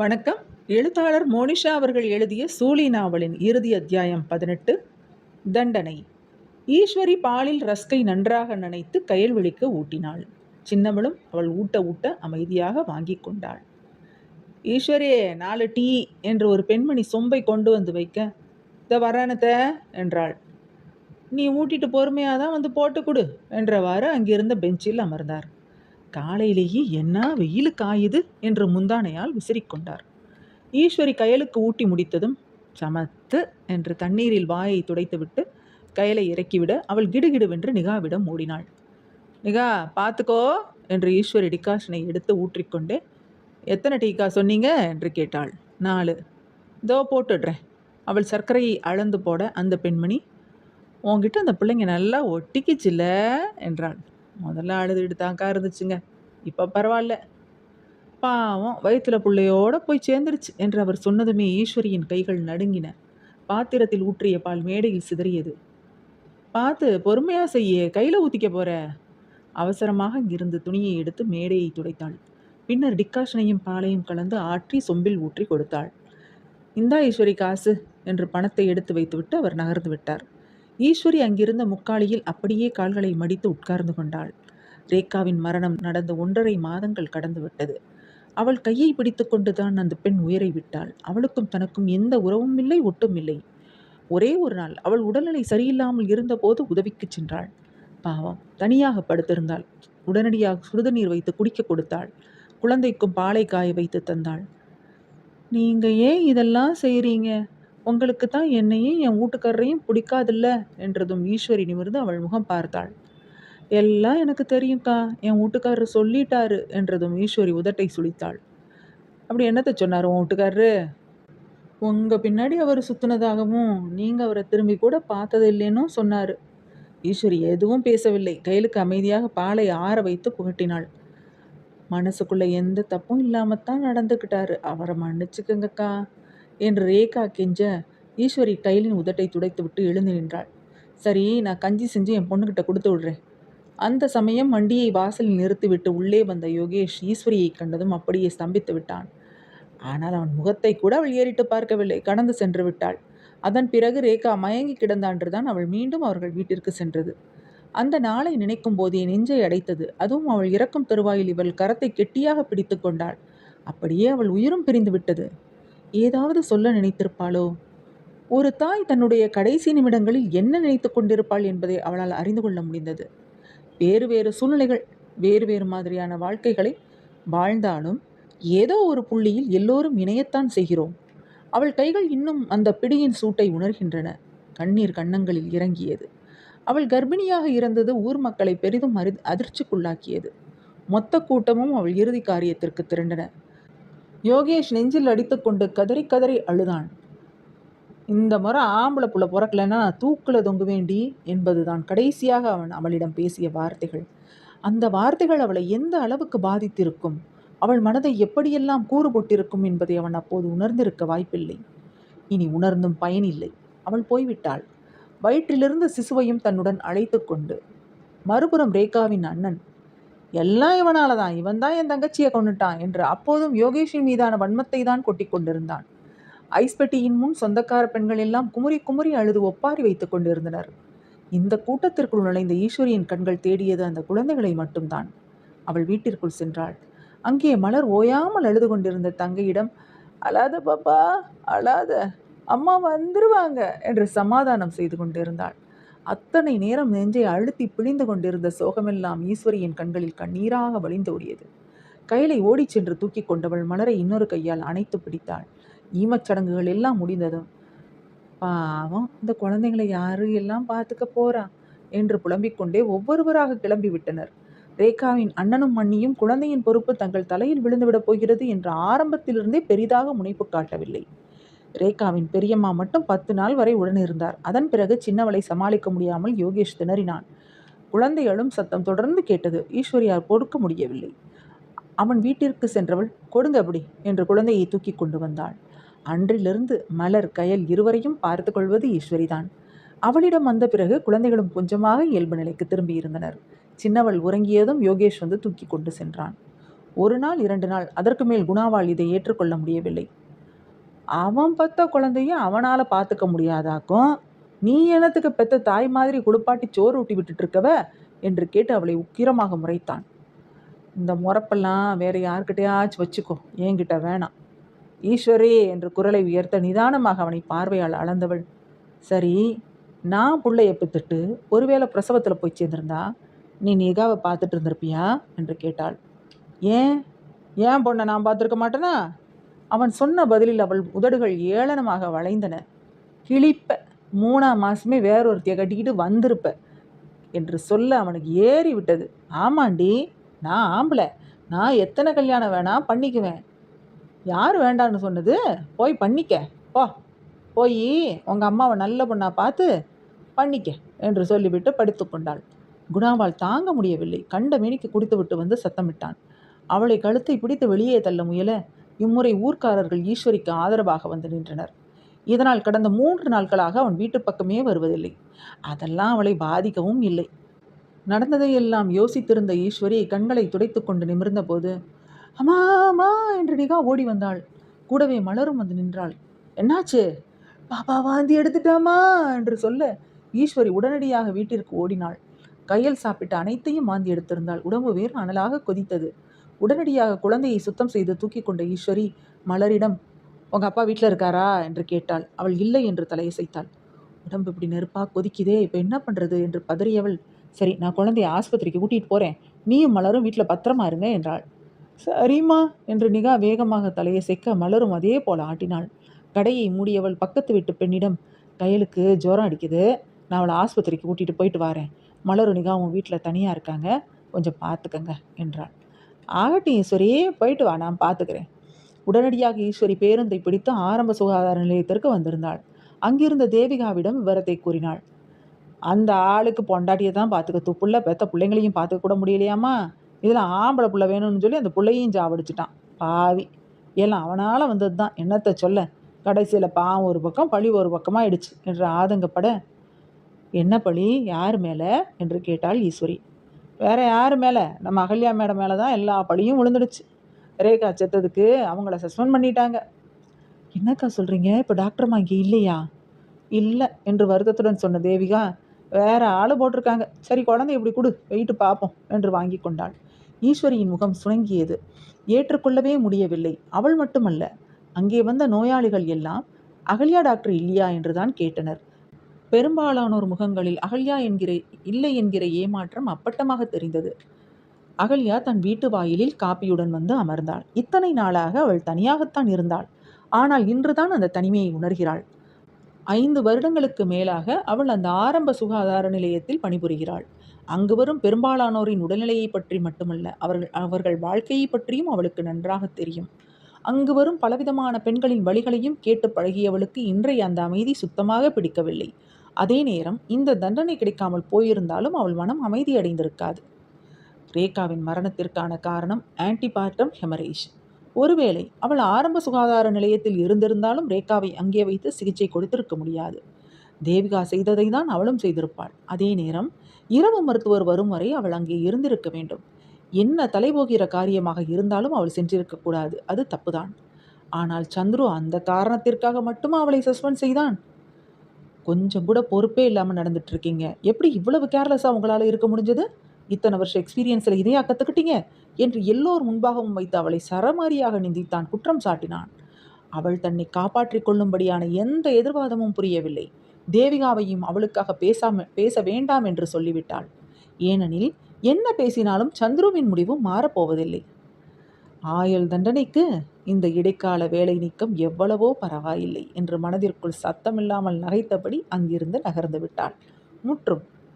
வணக்கம். எழுத்தாளர் மோனிஷா அவர்கள் எழுதிய சூலி நாவலின் இறுதி அத்தியாயம் பதினெட்டு தண்டனை. ஈஸ்வரி பாலில் ரஸ்கை நன்றாக நனைத்து கயல்வெளிக்கு ஊட்டினாள். சின்னவளும் அவள் ஊட்ட ஊட்ட அமைதியாக வாங்கி கொண்டாள். ஈஸ்வரியே நாலு டீ என்று ஒரு பெண்மணி சொம்பை கொண்டு வந்து வைக்க த வரானத்த என்றாள். நீ ஊட்டிட்டு பொறுமையாக தான் வந்து போட்டு கொடு என்றவாறு அங்கிருந்த பெஞ்சில் அமர்ந்தார். காலையிலேயே என்ன வெயில் காயுது என்று முந்தானையால் விசிறிக்கொண்டார். ஈஸ்வரி கயலுக்கு ஊட்டி முடித்ததும் சமத்து என்று தண்ணீரில் வாயை துடைத்துவிட்டு கயலை இறக்கிவிட அவள் கிடுகிடுவென்று நிகாவிடம் ஓடினாள் நிகா பார்த்துக்கோ என்று ஈஸ்வரி டிகாஷனை எடுத்து ஊற்றிக்கொண்டே எத்தனை டீக்கா சொன்னீங்க? என்று கேட்டாள். நாலு. இதோ போட்டுடுறேன். அவள் சர்க்கரையை அளந்து போட அந்த பெண்மணி உன்கிட்ட அந்த பிள்ளைங்க நல்லா ஒட்டிக்கிச்சில்ல? என்றாள். முதல்ல அழுதுகிட்டு தான்க்கா இருந்துச்சுங்க. இப்போ பரவாயில்ல பாவம் வயிற்றுல பிள்ளையோட போய் சேர்ந்துருச்சு என்று அவர் சொன்னதுமே ஈஸ்வரியின் கைகள் நடுங்கின. பாத்திரத்தில் ஊற்றிய பால் மேடையில் சிதறியது. பார்த்து பொறுமையாக செய்ய கையில் ஊற்றிக்க போகிற அவசரமாக இங்கிருந்து துணியை எடுத்து மேடையை துடைத்தாள். பின்னர் டிக்காஷனையும் பாலையும் கலந்து ஆற்றி சொம்பில் ஊற்றி கொடுத்தாள். இந்தா ஈஸ்வரி காசு என்று பணத்தை எடுத்து வைத்துவிட்டு அவர் நகர்ந்து விட்டார். ஈஸ்வரி அங்கிருந்த முக்காலியில் அப்படியே கால்களை மடித்து உட்கார்ந்து கொண்டாள். ரேகாவின் மரணம் நடந்த ஒன்றரை மாதங்கள் கடந்துவிட்டது. அவள் கையை பிடித்து கொண்டுதான் அந்த பெண் உயிரை விட்டாள். அவளுக்கும் தனக்கும் எந்த உறவும் இல்லை ஒட்டும் இல்லை. ஒரே ஒரு நாள் அவள் உடல்நிலை சரியில்லாமல் இருந்தபோது உதவிக்கு சென்றாள். பாவம் தனியாக படுத்திருந்தாள். உடனடியாக சுடுதண்ணீர் வைத்து குடிக்க கொடுத்தாள். குழந்தைக்கும் பாலை காய வைத்து தந்தாள். நீங்க ஏன் இதெல்லாம் செய்கிறீங்க உங்களுக்கு தான் என்னையும் என் வீட்டுக்காரரையும் பிடிக்காதில்ல? என்றதும் ஈஸ்வரி நிமிர்ந்து அவள் முகம் பார்த்தாள். எல்லாம் எனக்கு தெரியும்க்கா என் வீட்டுக்காரர் சொல்லிட்டாரு என்றதும் ஈஸ்வரி உதட்டை சுழித்தாள். அப்படி என்னத்தை சொன்னார் உன் வீட்டுக்காரரு? உங்கள் பின்னாடி அவர் சுத்தினதாகவும் நீங்கள் அவரை திரும்பி கூட பார்த்தது இல்லைன்னும் சொன்னார். ஈஸ்வரி எதுவும் பேசவில்லை. கையிலுக்கு அமைதியாக பாலை ஆற வைத்து புகட்டினாள். மனசுக்குள்ளே எந்த தப்பும் இல்லாமத்தான் நடந்துக்கிட்டாரு அவரை மன்னிச்சுக்கங்கக்கா. என்று ரேகா கெஞ்ச ஈஸ்வரி டைலின் உதட்டை துடைத்து விட்டு எழுந்து நின்றாள். சரி நான் கஞ்சி செஞ்சு என் பொண்ணுக்கிட்ட கொடுத்து விடுறேன். அந்த சமயம் வண்டியை வாசலில் நிறுத்திவிட்டு உள்ளே வந்த யோகேஷ் ஈஸ்வரியை கண்டதும் அப்படியே ஸ்தம்பித்து விட்டான். ஆனால் அவன் முகத்தை கூட அவள் ஏறிட்டு பார்க்கவில்லை. கடந்து சென்று விட்டாள். அதன் பிறகு ரேகா மயங்கி கிடந்தான்றுதான் அவள் மீண்டும் அவர்கள் வீட்டிற்கு சென்றது. அந்த நாளை நினைக்கும் போதே நெஞ்சை அடைத்தது. அதுவும் அவள் இறக்கும் தருவாயில் இவள் கரத்தை கெட்டியாக பிடித்து கொண்டாள். அப்படியே அவள் உயிரும் பிரிந்து விட்டது. ஏதாவது சொல்ல நினைத்திருப்பாளோ? ஒரு தாய் தன்னுடைய கடைசி நிமிடங்களில் என்ன நினைத்து கொண்டிருப்பாள் என்பதை அவளால் அறிந்து கொள்ள முடிந்தது. வேறு வேறு சூழ்நிலைகள் வேறு வேறு மாதிரியான வாழ்க்கைகளை வாழ்ந்தாலும் ஏதோ ஒரு புள்ளியில் எல்லோரும் இணையத்தான் செய்கிறோம். அவள் கைகள் இன்னும் அந்த பிடியின் சூட்டை உணர்கின்றன. கண்ணீர் கன்னங்களில் இறங்கியது. அவள் கர்ப்பிணியாக இருந்தது ஊர் மக்களை பெரிதும் அரி அதிர்ச்சிக்குள்ளாக்கியது. மொத்த கூட்டமும் அவள் இறுதி காரியத்திற்கு திரண்டன. யோகேஷ் நெஞ்சில் அடித்துக்கொண்டு கதறி கதறி அழுதான். இந்த முறை ஆம்பளை புள்ள பிறக்கலைன்னா தூக்கில் தொங்க வேண்டி என்பதுதான். கடைசியாக அவன் அவளிடம் பேசிய வார்த்தைகள். அந்த வார்த்தைகள் அவளை எந்த அளவுக்கு பாதித்திருக்கும்? அவள் மனதை எப்படியெல்லாம் கூறு போட்டிருக்கும் என்பதை அவன் அப்போது உணர்ந்திருக்க வாய்ப்பில்லை. இனி உணர்ந்தும் பயனில்லை அவள் போய்விட்டாள். வயிற்றிலிருந்து சிசுவையும் தன்னுடன் அழைத்து கொண்டு மறுபுறம் ரேகாவின் அண்ணன் எல்லாம் இவனால தான். இவன் தான் என் தங்கச்சியை கொண்டுட்டான் என்று அப்போதும் யோகேஷின் மீதான வன்மத்தை தான் கொட்டி கொண்டிருந்தான். ஐஸ்பெட்டியின் முன் சொந்தக்கார பெண்கள் எல்லாம் குமுறி குமுறி அழுது ஒப்பாரி வைத்துக் கொண்டிருந்தனர். இந்த கூட்டத்திற்குள் நுழைந்த ஈஸ்வரியின் கண்கள் தேடியது அந்த குழந்தைகளை மட்டும்தான். அவள் வீட்டிற்குள் சென்றாள். அங்கே மலர் ஓயாமல் அழுது கொண்டிருந்த தங்கையிடம் அழாத பாப்பா அழாத அம்மா வந்துருவாங்க என்று சமாதானம் செய்து கொண்டிருந்தாள். அத்தனை நேரம் நெஞ்சை அழுத்தி பிழிந்து கொண்டிருந்த சோகமெல்லாம் ஈஸ்வரியின் கண்களில் கண்ணீராக வழிந்தோடியது கையிலை ஓடிச் சென்று தூக்கி கொண்டவள் மலரை இன்னொரு கையால் அணைத்து பிடித்தாள். ஈமச்சடங்குகள் எல்லாம் முடிந்ததும் பாவம் இந்த குழந்தைங்களை யாரு எல்லாம் பார்த்துக்க போறா? என்று புலம்பிக் கொண்டே ஒவ்வொருவராக கிளம்பி விட்டனர். ரேகாவின் அண்ணனும் மண்ணியும் குழந்தையின் பொறுப்பு தங்கள் தலையில் விழுந்துவிடப் போகிறது என்ற ஆரம்பத்திலிருந்தே பெரிதாக முனைப்பு காட்டவில்லை. ரேகாவின் பெரியம்மா மட்டும் பத்து நாள் வரை உடனிருந்தார். அதன் பிறகு சின்னவளை சமாளிக்க முடியாமல் யோகேஷ் திணறினான். குழந்தை அழும் சத்தம் தொடர்ந்து கேட்டது. ஈஸ்வரியார் பொறுக்க முடியவில்லை. அவன் வீட்டிற்கு சென்றவள் கொடுங்க அப்படி என்று குழந்தையை தூக்கி கொண்டு வந்தாள். அன்றிலிருந்து மலர் கயல் இருவரையும் பார்த்து கொள்வது ஈஸ்வரிதான். அவளிடம் வந்த பிறகு குழந்தைகளும் கொஞ்சமாக இயல்பு நிலைக்கு திரும்பியிருந்தனர் சின்னவள் உறங்கியதும் யோகேஷ் வந்து தூக்கி கொண்டு சென்றான். ஒரு நாள் இரண்டு நாள் அதற்கு மேல் குணாவால் இதை ஏற்றுக்கொள்ள முடியவில்லை. அவன் பெத்த குழந்தையும் அவனால் பார்த்துக்க முடியாதாக்கும்? நீ என்னத்துக்கு பெத்த தாய் மாதிரி குளிப்பாட்டி சோறு ஊட்டி விட்டுட்டு இருக்கவ என்று கேட்டு அவளை உக்கிரமாக முறைத்தான். இந்த முறப்பெல்லாம் வேற யார்கிட்டயாச்சும் வச்சுக்கோ. என்கிட்ட வேணாம். ஈஸ்வரி என்று குரலை உயர்த்த நிதானமாக அவனை பார்வையால் அளந்தவள். சரி நான் புள்ளைய பெத்துட்டு ஒருவேளை பிரசவத்தில் போய் சேர்ந்திருந்தா நீ நிகாவை பார்த்துட்டு இருந்திருப்பியா? என்று கேட்டாள். ஏன்? ஏன் பொண்ணை நான் பார்த்துருக்க மாட்டேனா? அவன் சொன்ன பதிலில் அவள் உதடுகள் ஏளனமாக வளைந்தன. கிழிப்ப. மூணாம் மாசமே வேறொருத்தியை கட்டிக்கிட்டு வந்திருப்ப என்று சொல்ல அவனுக்கு ஏறி விட்டது ஆமாண்டி நான் ஆம்பளை. நான் எத்தனை கல்யாணம் வேணா பண்ணிக்குவேன். யார் வேண்டான்னு சொன்னது? போய் பண்ணிக்க. போ. போய் உங்கள் அம்மாவை நல்ல பொண்ணாக பார்த்து பண்ணிக்க என்று சொல்லிவிட்டு படித்து கொண்டாள். குணாவால் தாங்க முடியவில்லை. கண்ட மேனிக்கு குடித்து விட்டு வந்து சத்தமிட்டான். அவளை கழுத்தை பிடித்து வெளியே தள்ள முயல இம்முறை ஊர்க்காரர்கள் ஈஸ்வரிக்கு ஆதரவாக வந்து நின்றனர். இதனால் கடந்த மூன்று நாட்களாக அவன் வீட்டு பக்கமே வருவதில்லை. அதெல்லாம் அவளை பாதிக்கவும் இல்லை. நடந்ததையெல்லாம் யோசித்திருந்த ஈஸ்வரி கண்களை துடைத்து கொண்டு நிமிர்ந்தபோது அம்மா அம்மா என்று நிகா ஓடி வந்தாள். கூடவே மலரும் வந்து நின்றாள். என்னாச்சு? பாப்பா வாந்தி எடுத்துட்டாமா என்று சொல்ல ஈஸ்வரி உடனடியாக வீட்டிற்கு ஓடினாள். கையில் சாப்பிட்ட அனைத்தையும் வாந்தி எடுத்திருந்தாள். உடம்பு வேறு அனலாக கொதித்தது. உடனடியாக குழந்தையை சுத்தம் செய்து தூக்கி கொண்ட ஈஸ்வரி மலரிடம் உங்க அப்பா வீட்டில் இருக்காரா? என்று கேட்டாள். அவள் இல்லை என்று தலையசைத்தாள். உடம்பு இப்படி நெருப்பாக கொதிக்குதே இப்போ என்ன பண்ணுறது என்று பதறியவள். சரி நான் குழந்தைய ஆஸ்பத்திரிக்கு கூட்டிகிட்டு போகிறேன் நீயும் மலரும் வீட்டில் பத்திரமா இருங்க என்றாள். சரிம்மா என்று நிகா வேகமாக தலையை செக்க மலரும் அதே போல ஆட்டினாள். கடையை மூடியவள் பக்கத்து வீட்டு பெண்ணிடம் கையலுக்கு ஜுரம் அடிக்குது. நான் அவளை ஆஸ்பத்திரிக்கு கூட்டிகிட்டு போயிட்டு வரேன். மலரும் நிகா உன் வீட்டில் தனியாக இருக்காங்க. கொஞ்சம் பார்த்துக்கங்க என்றாள். ஆகட்டும் ஈஸ்வரி போயிட்டு வா நான் பார்த்துக்கிறேன் உடனடியாக ஈஸ்வரி பேருந்தை பிடித்து ஆரம்ப சுகாதார நிலையத்திற்கு வந்திருந்தாள். அங்கிருந்த தேவிகாவிடம் விவரத்தை கூறினாள். அந்த ஆளுக்கு பொண்டாட்டியை தான் பார்த்துக்க துப்புள்ள பெத்த பிள்ளைங்களையும் பார்த்துக்க கூட முடியலையாமா இதில் ஆம்பளை புள்ள வேணும்னு சொல்லி அந்த பிள்ளையும் ஜாவடிச்சிட்டான் பாவி. எல்லாம் அவனால் வந்தது தான் என்னத்தை சொல்ல? கடைசியில் பாவம் ஒரு பக்கம் பழி ஒரு பக்கமாக ஆயிடுச்சு என்று ஆதங்கப்பட என்ன பழி? யார் மேலே? என்று கேட்டாள் ஈஸ்வரி. வேற யார் மேலே? நம்ம அகல்யா மேடம் மேலே தான் எல்லா பழியும் விழுந்துடுச்சு. ரேகா செத்ததுக்கு அவங்கள சஸ்பெண்ட் பண்ணிட்டாங்க. என்னக்கா சொல்கிறீங்க இப்போ டாக்டர்மா இங்கே இல்லையா? இல்லை என்று வருத்தத்துடன் சொன்ன தேவிகா வேற ஆள் போட்டிருக்காங்க. சரி குழந்தை இப்படி கொடு வெயிட்டு பார்ப்போம் என்று வாங்கி கொண்டாள். ஈஸ்வரியின் முகம் சுணங்கியது. ஏற்றுக்கொள்ளவே முடியவில்லை. அவள் மட்டுமல்ல அங்கே வந்த நோயாளிகள் எல்லாம் அகல்யா டாக்டர் இல்லையா? என்றுதான் கேட்டனர். பெரும்பாலானோர் முகங்களில் அகல்யா என்கிற இல்லை என்கிற ஏமாற்றம் அப்பட்டமாக தெரிந்தது. அகல்யா தன் வீட்டு வாயிலில் காப்பியுடன் வந்து அமர்ந்தாள். இத்தனை நாளாக அவள் தனியாகத்தான் இருந்தாள். ஆனால் இன்றுதான் அந்த தனிமையை உணர்கிறாள். ஐந்து வருடங்களுக்கு மேலாக அவள் அந்த ஆரம்ப சுகாதார நிலையத்தில் பணிபுரிகிறாள். அங்கு வரும் பெரும்பாலானோரின் உடல்நிலையை பற்றி மட்டுமல்ல அவர்கள் அவர்கள் வாழ்க்கையை பற்றியும் அவளுக்கு நன்றாக தெரியும். அங்கு வரும் பலவிதமான பெண்களின் வழிகளையும் கேட்டு பழகியவளுக்கு இன்றைய அந்த அமைதி சுத்தமாக பிடிக்கவில்லை. அதே நேரம் இந்த தண்டனை கிடைக்காமல் போயிருந்தாலும் அவள் மனம் அமைதியடைந்திருக்காது ரேகாவின் மரணத்திற்கான காரணம் ஆன்டிபார்டம் ஹெமரேஜ் ஒருவேளை அவள் ஆரம்ப சுகாதார நிலையத்தில் இருந்திருந்தாலும் ரேகாவை அங்கே வைத்து சிகிச்சை கொடுத்திருக்க முடியாது. தேவிகா செய்ததை தான் அவளும் செய்திருப்பாள். அதே நேரம் இரவு மருத்துவர் வரும் வரை அவள் அங்கே இருந்திருக்க வேண்டும். என்ன தலைபோகிற காரியமாக இருந்தாலும் அவள் சென்றிருக்கக்கூடாது அது தப்புதான். ஆனால் சந்துரு அந்த காரணத்திற்காக மட்டும் அவளை சஸ்பெண்ட் செய்தான்? கொஞ்சம் கூட பொறுப்பே இல்லாமல் நடந்துட்டு இருக்கீங்க எப்படி இவ்வளவு கேர்லெஸ்ஸாக உங்களால் இருக்க முடிஞ்சது? இத்தனை வருஷம் எக்ஸ்பீரியன்ஸில் இதையா கற்றுக்கிட்டீங்க என்று எல்லோர் முன்பாகவும் வைத்து அவளை சரமாரியாக நிந்தித்தான் குற்றம் சாட்டினான். அவள் தன்னை காப்பாற்றிக் கொள்ளும்படியான எந்த எதிர்வாதமும் புரியவில்லை. தேவிகாவையும் அவளுக்காக பேசாம பேச வேண்டாம் என்று சொல்லிவிட்டாள். ஏனெனில் என்ன பேசினாலும் சந்துருவின் முடிவு மாறப்போவதில்லை. ஆயுள் தண்டனைக்கு இந்த இடைக்கால வேலை நீக்கம் எவ்வளவோ பரவாயில்லை என்று மனதிற்குள் சத்தமில்லாமல் நகைத்தபடி அங்கிருந்து நகர்ந்து விட்டாள் முற்றும்